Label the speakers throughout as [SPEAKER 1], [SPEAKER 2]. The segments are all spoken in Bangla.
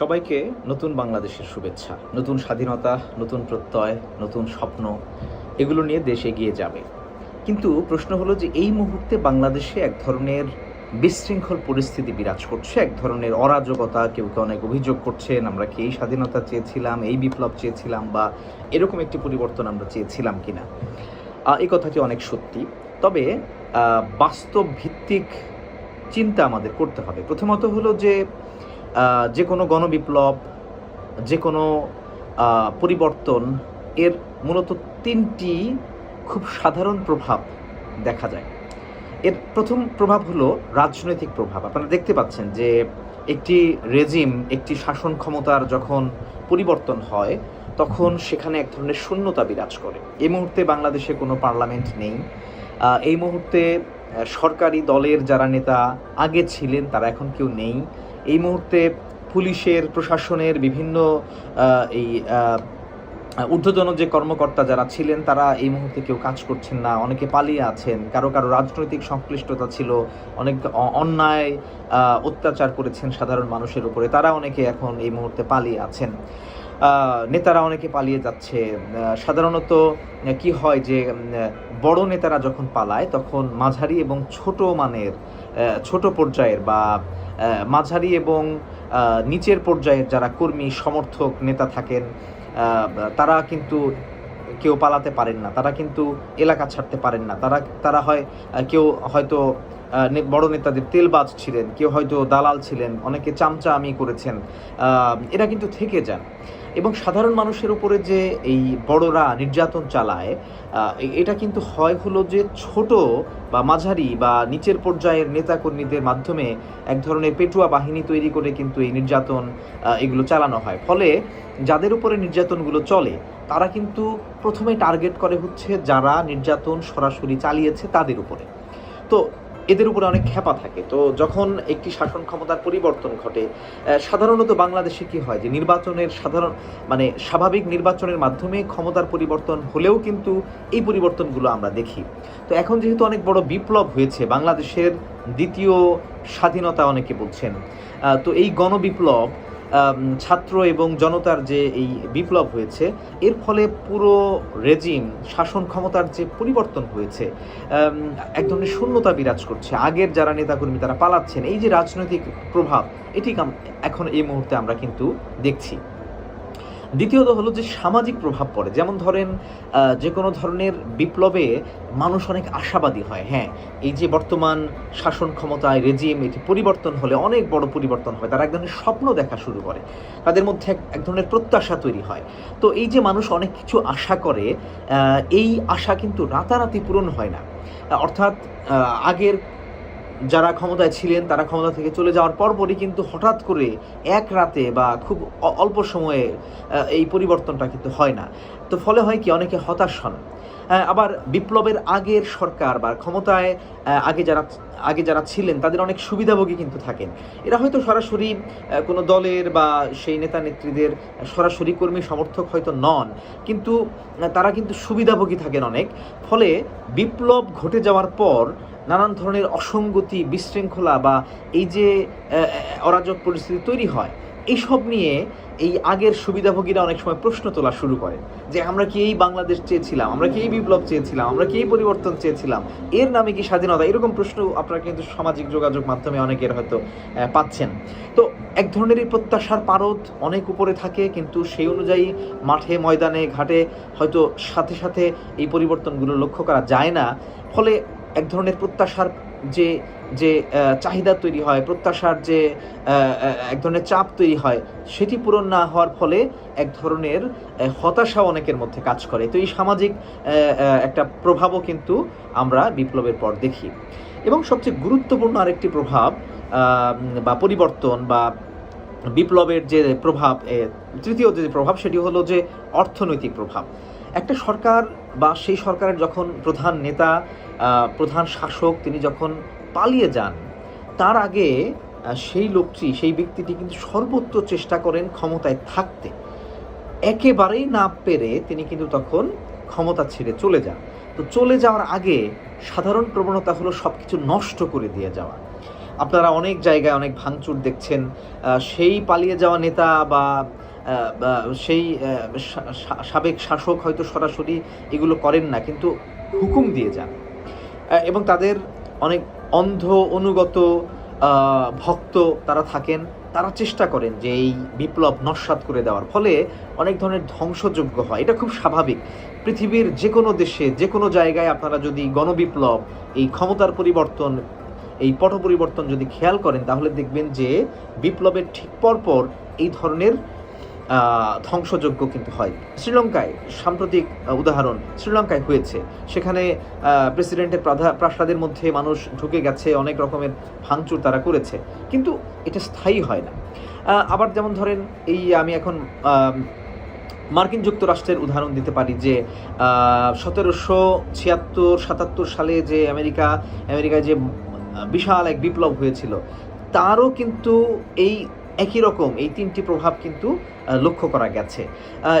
[SPEAKER 1] সবাইকে নতুন বাংলাদেশের শুভেচ্ছা, নতুন স্বাধীনতা, নতুন প্রত্যয়, নতুন স্বপ্ন, এগুলো নিয়ে দেশ এগিয়ে যাবে। কিন্তু প্রশ্ন হলো যে এই মুহূর্তে বাংলাদেশে এক ধরনের বিশৃঙ্খল পরিস্থিতি বিরাজ করছে, এক ধরনের অরাজকতা, কেউ কেউ অনেক অভিযোগ করছেন, আমরা কি এই স্বাধীনতা চেয়েছিলাম, এই বিপ্লব চেয়েছিলাম, বা এরকম একটি পরিবর্তন আমরা চেয়েছিলাম কিনা? এই কথাটি অনেক সত্যি। তবে বাস্তব ভিত্তিক চিন্তা আমাদের করতে হবে। প্রথমত হলো যে যে কোনো গণবিপ্লব, যে কোনো পরিবর্তন, এর মূলত তিনটি খুব সাধারণ প্রভাব দেখা যায়। এর প্রথম প্রভাব হলো রাজনৈতিক প্রভাব। আপনারা দেখতে পাচ্ছেন যে একটি রেজিম, একটি শাসন ক্ষমতার যখন পরিবর্তন হয়, তখন সেখানে এক ধরনের শূন্যতা বিরাজ করে। এই মুহূর্তে বাংলাদেশে কোনো পার্লামেন্ট নেই। এই মুহূর্তে সরকারি দলের যারা নেতা আগে ছিলেন, তারা এখন কেউ নেই। এই মুহূর্তে পুলিশের, প্রশাসনের বিভিন্ন এই ঊর্ধ্বতন যে কর্মকর্তা যারা ছিলেন, তারা এই মুহূর্তে কেউ কাজ করছেন না। অনেকে পালিয়ে আছেন। কারও কারও রাজনৈতিক সংশ্লিষ্টতা ছিল। অনেক অন্যায় অত্যাচার করেছেন সাধারণ মানুষের উপরে। তারা অনেকে এখন এই মুহূর্তে পালিয়ে আছেন। নেতারা অনেকে পালিয়ে যাচ্ছে। সাধারণত কি হয় যে বড় নেতারা যখন পালায়, তখন মাঝারি এবং ছোট মানের ছোট পর্যায়ের বা মাঝারি এবং নিচের পর্যায়ের যারা কর্মী, সমর্থক, নেতা থাকেন তারা কিন্তু কেউ পালাতে পারেন না, তারা কিন্তু এলাকা ছাড়তে পারেন না। তারা তারা হয়, কেউ হয়তো বড় নেতাদের তেলবাজ ছিলেন, কেউ হয়তো দালাল ছিলেন, অনেকে চামচা আমি করেছেন এরা কিন্তু থেকে যান। এবং সাধারণ মানুষের উপরে যে এই বড়রা নির্যাতন চালায় এটা কিন্তু হয় হলো যে ছোট বা মাঝারি বা নিচের পর্যায়ের নেতাকর্মীদের মাধ্যমে এক ধরনের পেটুয়া বাহিনী তৈরি করে কিন্তু এই নির্যাতন এগুলো চালানো হয়। ফলে যাদের উপরে নির্যাতনগুলো চলে, তারা কিন্তু প্রথমে টার্গেট করে হচ্ছে যারা নির্যাতন সরাসরি চালিয়েছে তাদের উপরে। তো এদের উপরে অনেক খেপা থাকে। তো যখন একটি শাসন ক্ষমতার পরিবর্তন ঘটে সাধারণত বাংলাদেশে কি হয় যে নির্বাচনের সাধারণ মানে স্বাভাবিক নির্বাচনের মাধ্যমে ক্ষমতার পরিবর্তন হলেও কিন্তু এই পরিবর্তনগুলো আমরা দেখি। তো এখন যেহেতু অনেক বড় বিপ্লব হয়েছে, বাংলাদেশের দ্বিতীয় স্বাধীনতা অনেকে বলছেন তো এই গণবিপ্লব ছাত্র এবং জনতার যে এই বিপ্লব হয়েছে, এর ফলে পুরো রেজিম, শাসন ক্ষমতার যে পরিবর্তন হয়েছে এক ধরনের শূন্যতা বিরাজ করছে। আগের যারা নেতাকর্মী, তারা পালাচ্ছেন। এই যে রাজনৈতিক প্রভাব, এটি এখন এই মুহূর্তে আমরা কিন্তু দেখছি। দ্বিতীয়ত হলো যে সামাজিক প্রভাব পড়ে। যেমন ধরেন যে কোনো ধরনের বিপ্লবে মানুষ অনেক আশাবাদী হয়। হ্যাঁ এই যে বর্তমান শাসন ক্ষমতায় রেজিম এটি পরিবর্তন হলে অনেক বড় পরিবর্তন হয়। তারা এক ধরনের স্বপ্ন দেখা শুরু করে। তাদের মধ্যে এক এক ধরনের প্রত্যাশা তৈরি হয়। তো এই যে মানুষ অনেক কিছু আশা করে এই আশা কিন্তু রাতারাতি পূরণ হয় না। অর্থাৎ আগের যারা ক্ষমতায় ছিলেন, তারা ক্ষমতা থেকে চলে যাওয়ার পরপরই কিন্তু হঠাৎ করে এক রাতে বা খুব অল্প সময়ে এই পরিবর্তনটা কিন্তু হয় না। তো ফলে হয় কি, অনেকে হতাশ হন। আবার বিপ্লবের আগের সরকার বা ক্ষমতায় আগে যারা আগে যারা ছিলেন, তাদের অনেক সুবিধাভোগী কিন্তু থাকেন। এরা হয়তো সরাসরি কোনো দলের বা সেই নেতা নেত্রীদের সরাসরি কর্মী সমর্থক হয়তো নন, কিন্তু তারা কিন্তু সুবিধাভোগী থাকেন অনেক। ফলে বিপ্লব ঘটে যাওয়ার পর নানান ধরনের অসঙ্গতি, বিশৃঙ্খলা বা এই যে অরাজক পরিস্থিতি তৈরি হয় এইসব নিয়ে এই আগের সুবিধাভোগীরা অনেক সময় প্রশ্ন তোলা শুরু করে যে, আমরা কি এই বাংলাদেশ চেয়েছিলাম? আমরা কি এই বিপ্লব চেয়েছিলাম? আমরা কি এই পরিবর্তন চেয়েছিলাম? এর নামে কি স্বাধীনতা? এরকম প্রশ্ন আপনারা কিন্তু সামাজিক যোগাযোগ মাধ্যমে অনেকের হয়তো পাচ্ছেন। তো এক ধরনের এই প্রত্যাশার পারদ অনেক উপরে থাকে, কিন্তু সেই অনুযায়ী মাঠে, ময়দানে, ঘাটে হয়তো সাথে সাথে এই পরিবর্তনগুলো লক্ষ্য করা যায় না। ফলে এক ধরনের প্রত্যাশার যে যে চাহিদা তৈরি হয়, প্রত্যাশার যে এক ধরনের চাপ তৈরি হয়, সেটি পূরণ না হওয়ার ফলে এক ধরনের হতাশা অনেকের মধ্যে কাজ করে। তো এই সামাজিক একটা প্রভাবও কিন্তু আমরা বিপ্লবের পর দেখি। এবং সবচেয়ে গুরুত্বপূর্ণ আরেকটি প্রভাব বা পরিবর্তন বা বিপ্লবের যে প্রভাব তৃতীয় যে প্রভাব, সেটি হলো যে অর্থনৈতিক প্রভাব। একটা সরকার বা সেই সরকারের যখন প্রধান নেতা প্রধান শাসক তিনি যখন পালিয়ে যান, তার আগে সেই লোকটি, সেই ব্যক্তিটি কিন্তু সর্বোচ্চ চেষ্টা করেন ক্ষমতায় থাকতে। একেবারেই না পেরে তিনি কিন্তু তখন ক্ষমতা ছেড়ে চলে যান। তো চলে যাওয়ার আগে সাধারণ প্রবণতা হলো সব কিছু নষ্ট করে দিয়ে যাওয়া। আপনারা অনেক জায়গায় অনেক ভাঙচুর দেখছেন সেই পালিয়ে যাওয়া নেতা বা সেই সাবেক শাসক হয়তো সরাসরি এগুলো করেন না, কিন্তু হুকুম দিয়ে যান। এবং তাদের অনেক অন্ধ, অনুগত ভক্ত তারা থাকেন, তারা চেষ্টা করেন যে এই বিপ্লব নস্বাত করে দেওয়ার। ফলে অনেক ধরনের ধ্বংসযোগ্য হয়, এটা খুব স্বাভাবিক। পৃথিবীর যে কোনো দেশে যে কোনো জায়গায় আপনারা যদি গণবিপ্লব, এই ক্ষমতার পরিবর্তন এই পট পরিবর্তন যদি খেয়াল করেন তাহলে দেখবেন যে বিপ্লবের ঠিক পরপর এই ধরনের আহ, ধ্বংসযজ্ঞ কিন্তু হয়। শ্রীলঙ্কায় সাম্প্রতিক উদাহরণ শ্রীলঙ্কায় হয়েছে। সেখানে প্রেসিডেন্টের প্রাসাদের মধ্যে মানুষ ঢুকে গেছে অনেক রকমের ভাঙচুর তারা করেছে। কিন্তু এটা স্থায়ী হয় না। আবার যেমন ধরেন এই আমি এখন মার্কিন যুক্তরাষ্ট্রের উদাহরণ দিতে পারি যে সতেরোশো ছিয়াত্তর সাতাত্তর সালে যে আমেরিকা আমেরিকায় যে বিশাল এক বিপ্লব হয়েছিল। তারও কিন্তু এই একই রকম, এই তিনটি প্রভাব কিন্তু লক্ষ্য করা গেছে।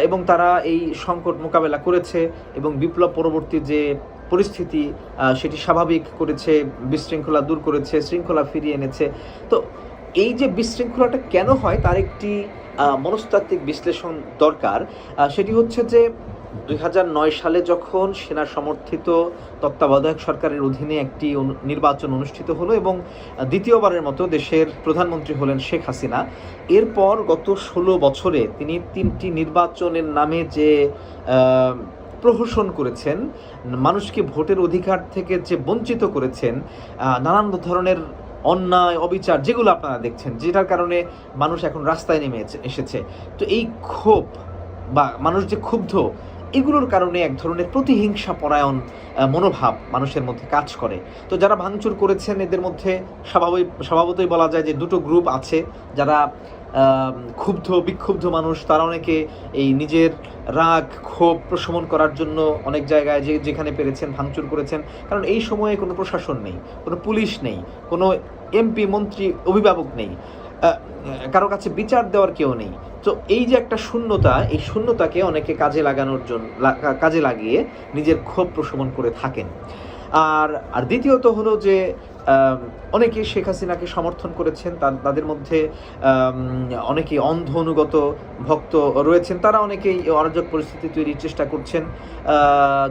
[SPEAKER 1] এবং তারা এই সংকট মোকাবেলা করেছে এবং বিপ্লব পরবর্তী যে পরিস্থিতি সেটি স্বাভাবিক করেছে, বিশৃঙ্খলা দূর করেছে, শৃঙ্খলা ফিরিয়ে এনেছে। তো এই যে বিশৃঙ্খলাটা কেন হয়, তার একটি মনস্তাত্ত্বিক বিশ্লেষণ দরকার। সেটি হচ্ছে যে দুই হাজার নয় সালে যখন সেনা সমর্থিত তত্ত্বাবধায়ক সরকারের অধীনে একটি নির্বাচন অনুষ্ঠিত হলো এবং দ্বিতীয়বারের মতো দেশের প্রধানমন্ত্রী হলেন শেখ হাসিনা, এরপর গত ষোলো বছরে তিনি তিনটি নির্বাচনের নামে যে প্রহসন করেছেন, মানুষকে ভোটের অধিকার থেকে যে বঞ্চিত করেছেন নানান ধরনের অন্যায়, অবিচার যেগুলো আপনারা দেখছেন, যেটার কারণে মানুষ এখন রাস্তায় নেমে এসেছে। তো এই ক্ষোভ বা মানুষ যে ক্ষুব্ধ এগুলোর কারণে এক ধরনের প্রতিহিংসা পরায়ণ মনোভাব মানুষের মধ্যে কাজ করে। তো যারা ভাঙচুর করেছেন, এদের মধ্যে স্বাভাবিক স্বভাবতই বলা যায় যে দুটো গ্রুপ আছে। যারা ক্ষুব্ধ, বিক্ষুব্ধ মানুষ, তারা অনেকে এই নিজের রাগ, ক্ষোভ প্রশমন করার জন্য অনেক জায়গায় যে, যেখানে পেরেছেন, ভাঙচুর করেছেন। কারণ এই সময়ে কোনো প্রশাসন নেই, কোনো পুলিশ নেই, কোনো এমপি, মন্ত্রী, অভিভাবক নেই। কারও কাছে বিচার দেওয়ার কেউ নেই। তো এই যে একটা শূন্যতা এই শূন্যতাকে অনেকে কাজে লাগানোর জন্য কাজে লাগিয়ে নিজের ক্ষোভ প্রশমন করে থাকেন। আর আর দ্বিতীয়ত হলো যে অনেকে শেখ হাসিনাকে সমর্থন করেছেন তাদের মধ্যে আম, অনেকে অন্ধ অনুগত ভক্ত রয়েছেন তারা অনেকেই অরাজক পরিস্থিতি তৈরির চেষ্টা করছেন।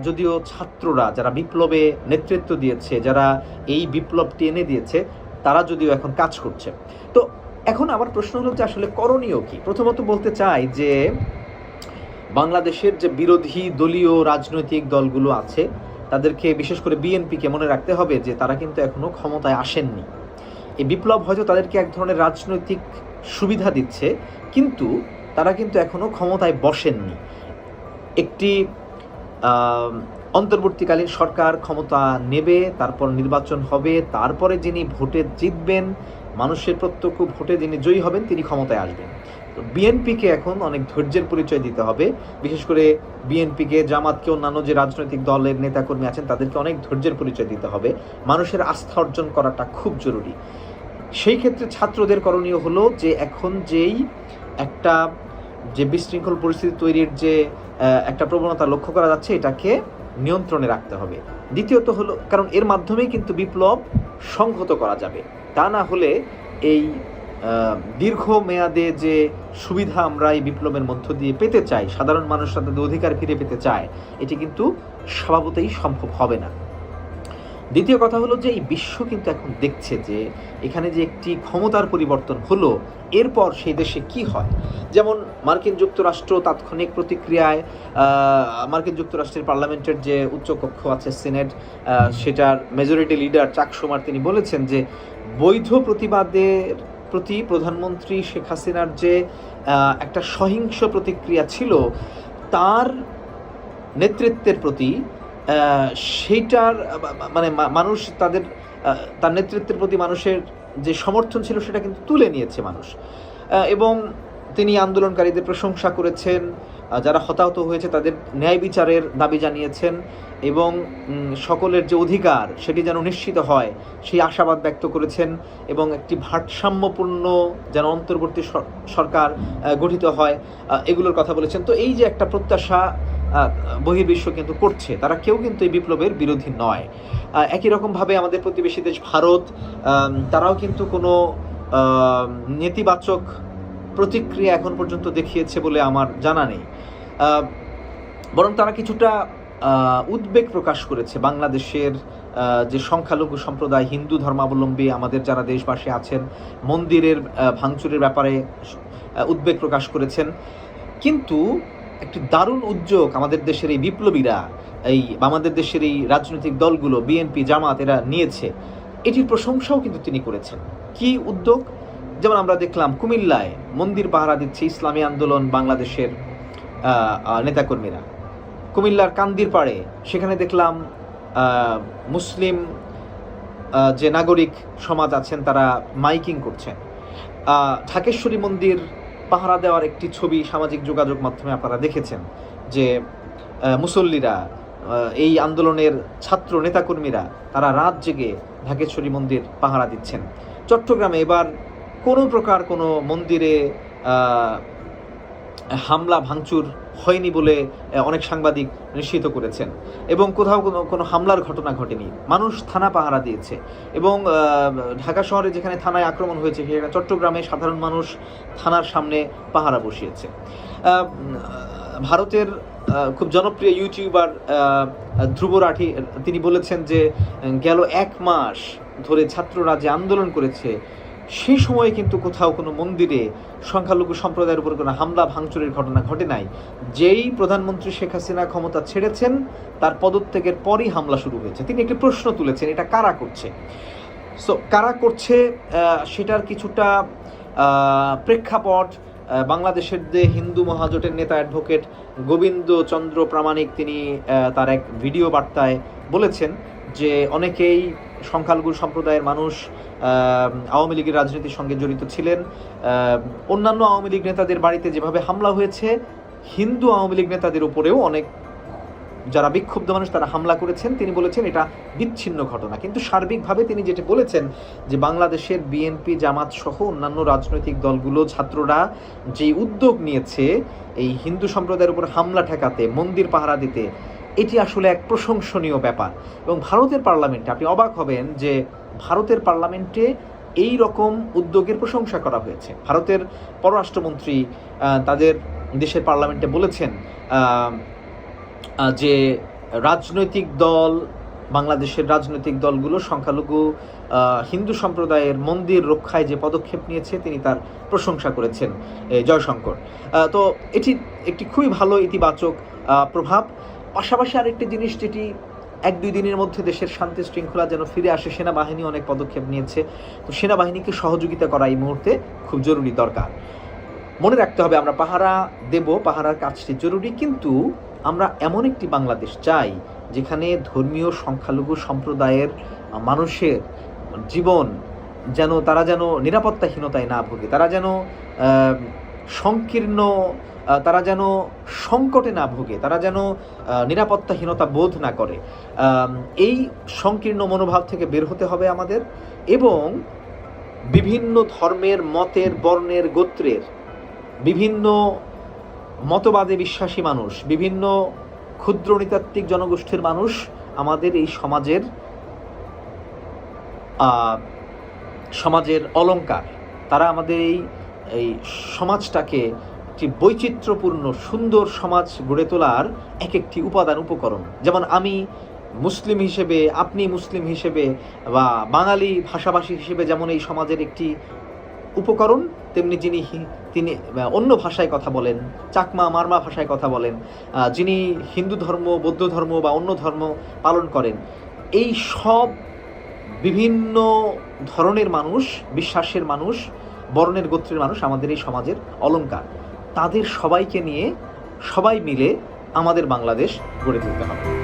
[SPEAKER 1] যদিও ছাত্ররা যারা বিপ্লবে নেতৃত্ব দিয়েছে যারা এই বিপ্লবটি এনে দিয়েছে তারা যদিও এখন কাজ করছে। তো এখন আমার প্রশ্ন হলো যে আসলে করণীয় কি? প্রথমত বলতে চাই যে বাংলাদেশের যে বিরোধী দলীয় রাজনৈতিক দলগুলো আছে, তাদেরকে বিশেষ করে বিএনপিকে মনে রাখতে হবে যে তারা কিন্তু এখনও ক্ষমতায় আসেননি। এই বিপ্লব হয়তো তাদেরকে এক ধরনের রাজনৈতিক সুবিধা দিচ্ছে, কিন্তু তারা কিন্তু এখনও ক্ষমতায় বসেননি। একটি অন্তর্বর্তীকালীন সরকার ক্ষমতা নেবে, তারপর নির্বাচন হবে, তারপরে যিনি ভোটে জিতবেন মানুষের প্রত্যক্ষ ভোটে যিনি জয়ী হবেন, তিনি ক্ষমতায় আসবেন। তো বিএনপিকে এখন অনেক ধৈর্যের পরিচয় দিতে হবে। বিশেষ করে বিএনপিকে, জামাতকে, অন্যান্য যে রাজনৈতিক দলের নেতাকর্মী আছেন, তাদেরকে অনেক ধৈর্যের পরিচয় দিতে হবে। মানুষের আস্থা অর্জন করাটা খুব জরুরি। সেই ক্ষেত্রে ছাত্রদের করণীয় হলো যে এখন যেই একটা যে বিশৃঙ্খল পরিস্থিতি তৈরির যে একটা প্রবণতা লক্ষ্য করা যাচ্ছে, এটাকে নিয়ন্ত্রণে রাখতে হবে। দ্বিতীয়ত হলো, কারণ এর মাধ্যমেই কিন্তু বিপ্লব সংহত করা যাবে। তা না হলে এই দীর্ঘ মেয়াদে যে সুবিধা আমরা এই বিপ্লবের মধ্য দিয়ে পেতে চাই, সাধারণ মানুষরা তাদের অধিকার ফিরে পেতে চায়, এটি কিন্তু স্বভাবতই সম্ভব হবে না। দ্বিতীয় কথা হলো যে এই বিশ্ব কিন্তু এখন দেখছে যে এখানে যে একটি ক্ষমতার পরিবর্তন হলো, এরপর সেই দেশে কি হয়? যেমন মার্কিন যুক্তরাষ্ট্র তাৎক্ষণিক প্রতিক্রিয়ায় মার্কিন যুক্তরাষ্ট্রের পার্লামেন্টের যে উচ্চকক্ষ আছে সিনেট সেটার মেজরিটি লিডার চাক সুমার তিনি বলেছেন যে বৈধ প্রতিবাদের প্রতি প্রধানমন্ত্রী শেখ হাসিনার যে একটা সহিংস প্রতিক্রিয়া ছিল, তার নেতৃত্বের প্রতি সেইটার মানে মানুষ তাদের তার নেতৃত্বের প্রতি মানুষের যে সমর্থন ছিল সেটা কিন্তু তুলে নিয়েছে মানুষ। এবং তিনি আন্দোলনকারীদের প্রশংসা করেছেন যারা হতাহত হয়েছে তাদের ন্যায় বিচারের দাবি জানিয়েছেন এবং সকলের যে অধিকার সেটি যেন নিশ্চিত হয়, সেই আশাবাদ ব্যক্ত করেছেন এবং একটি ভারসাম্যপূর্ণ যেন অন্তর্বর্তী সরকার গঠিত হয় এগুলোর কথা বলেছেন। তো এই যে একটা প্রত্যাশা বহির্বিশ্ব কিন্তু করছে, তারা কেউ কিন্তু এই বিপ্লবের বিরোধী নয়। একই রকমভাবে আমাদের প্রতিবেশী দেশ ভারত তারাও কিন্তু কোনো নেতিবাচক প্রতিক্রিয়া এখন পর্যন্ত দেখিয়েছে বলে আমার জানা নেই। বরং তারা কিছুটা উদ্বেগ প্রকাশ করেছে বাংলাদেশের যে সংখ্যালঘু সম্প্রদায়, হিন্দু ধর্মাবলম্বী, আমাদের যারা দেশবাসী আছেন, মন্দিরের ভাঙচুরের ব্যাপারে উদ্বেগ প্রকাশ করেছেন। কিন্তু একটি দারুণ উদ্যোগ আমাদের দেশের এই বিপ্লবীরা, এই, আমাদের দেশের এই রাজনৈতিক দলগুলো, বিএনপি, জামাত, এরা নিয়েছে। এটির প্রশংসাও কিন্তু তিনি করেছেন। কি উদ্যোগ? যেমন আমরা দেখলাম কুমিল্লায় মন্দির পাহারা দিচ্ছে ইসলামী আন্দোলন বাংলাদেশের নেতাকর্মীরা। কুমিল্লার কান্দির পাড়ে সেখানে দেখলাম মুসলিম যে নাগরিক সমাজ আছেন তারা মাইকিং করছেন। ঢাকেশ্বরী মন্দির পাহারা দেওয়ার একটি ছবি সামাজিক যোগাযোগ মাধ্যমে আপনারা দেখেছেন যে মুসল্লিরা এই আন্দোলনের ছাত্র নেতাকর্মীরা তারা রাত জেগে ঢাকেশ্বরী মন্দির পাহারা দিচ্ছেন। চট্টগ্রামে এবার কোনো প্রকার কোনো মন্দিরে হামলা, ভাঙচুর হয়নি বলে অনেক সাংবাদিক নিশ্চিত করেছেন। এবং কোথাও কোনো কোনো হামলার ঘটনা ঘটেনি। মানুষ থানা পাহারা দিয়েছে। এবং ঢাকা শহরে যেখানে থানায় আক্রমণ হয়েছে, সেখানে চট্টগ্রামে সাধারণ মানুষ থানার সামনে পাহারা বসিয়েছে। ভারতের খুব জনপ্রিয় ইউটিউবার ধ্রুব রাঠি, তিনি বলেছেন যে গেল এক মাস ধরে ছাত্ররা যে আন্দোলন করেছে সেই সময়ে কিন্তু কোথাও কোনো মন্দিরে সংখ্যালঘু সম্প্রদায়ের উপর কোনো হামলা, ভাঙচুরের ঘটনা ঘটে নাই। যেই প্রধানমন্ত্রী শেখ হাসিনা ক্ষমতা ছেড়েছেন, তার পদত্যাগের পরই হামলা শুরু হয়েছে। তিনি একটি প্রশ্ন তুলেছেন, এটা কারা করছে? সো কারা করছে? সেটার কিছুটা প্রেক্ষাপট বাংলাদেশের যে হিন্দু মহাজোটের নেতা অ্যাডভোকেট গোবিন্দ চন্দ্র প্রামাণিক, তিনি তার এক ভিডিও বার্তায় বলেছেন যে অনেকেই সংখ্যালঘু সম্প্রদায়ের মানুষ আওয়ামী লীগের রাজনীতির সঙ্গে জড়িত ছিলেন। অন্যান্য আওয়ামী লীগ নেতাদের বাড়িতে যেভাবে হামলা হয়েছে, হিন্দু আওয়ামী লীগ নেতাদের উপরেও অনেক যারা বিক্ষুব্ধ মানুষ তারা হামলা করেছেন। তিনি বলেছেন এটা বিচ্ছিন্ন ঘটনা। কিন্তু সার্বিকভাবে তিনি যেটা বলেছেন যে বাংলাদেশের বিএনপি, জামাত সহ অন্যান্য রাজনৈতিক দলগুলো, ছাত্ররা যে উদ্যোগ নিয়েছে, এই হিন্দু সম্প্রদায়ের উপর হামলা ঠেকাতে, মন্দির পাহারা দিতে এটি আসলে এক প্রশংসনীয় ব্যাপার। এবং ভারতের পার্লামেন্টে আপনি অবাক হবেন যে ভারতের পার্লামেন্টে এই রকম উদ্যোগের প্রশংসা করা হয়েছে। ভারতের পররাষ্ট্রমন্ত্রী তাদের দেশের পার্লামেন্টে বলেছেন যে রাজনৈতিক দল, বাংলাদেশের রাজনৈতিক দলগুলো সংখ্যালঘু হিন্দু সম্প্রদায়ের মন্দির রক্ষায় যে পদক্ষেপ নিয়েছে, তিনি তার প্রশংসা করেছেন জয়শঙ্কর। তো এটি একটি খুবই ভালো ইতিবাচক প্রভাব। পাশাপাশি আরেকটি জিনিস যেটি এক দুই দিনের মধ্যে দেশের শান্তি শৃঙ্খলা যেন ফিরে আসে, সেনাবাহিনী অনেক পদক্ষেপ নিয়েছে। তো সেনাবাহিনীকে সহযোগিতা করা এই মুহূর্তে খুব জরুরি দরকার। মনে রাখতে হবে, আমরা পাহারা দেব, পাহারার কাজটি জরুরি, কিন্তু আমরা এমন একটি বাংলাদেশ চাই, যেখানে ধর্মীয় সংখ্যালঘু সম্প্রদায়ের মানুষের জীবন যেন, তারা যেন নিরাপত্তাহীনতায় না ভোগে, তারা যেন সংকীর্ণ তারা যেন সংকটে না ভোগে, তারা যেন নিরাপত্তাহীনতা বোধ না করে। এই সংকীর্ণ মনোভাব থেকে বের হতে হবে আমাদের এবং বিভিন্ন ধর্মের, মতের, বর্ণের, গোত্রের বিভিন্ন মতবাদে বিশ্বাসী মানুষ, বিভিন্ন ক্ষুদ্র নৃতাত্ত্বিক জনগোষ্ঠীর মানুষ আমাদের এই সমাজের সমাজের অলংকার তারা আমাদের এই এই সমাজটাকে একটি বৈচিত্র্যপূর্ণ সুন্দর সমাজ গড়ে তোলার এক একটি উপাদান উপকরণ। যেমন আমি মুসলিম হিসেবে, আপনি মুসলিম হিসেবে বা বাঙালি ভাষাভাষী হিসেবে যেমন এই সমাজের একটি উপকরণ, তেমনি যিনি তিনি অন্য ভাষায় কথা বলেন, চাকমা, মারমা ভাষায় কথা বলেন যিনি হিন্দু ধর্ম, বৌদ্ধ ধর্ম বা অন্য ধর্ম পালন করেন, এই সব বিভিন্ন ধরনের মানুষ, বিশ্বাসের মানুষ, বর্ণের গোত্রের মানুষ আমাদের এই সমাজের অলংকার তাদের সবাইকে নিয়ে সবাই মিলে আমাদের বাংলাদেশ গড়ে তুলতে হবে।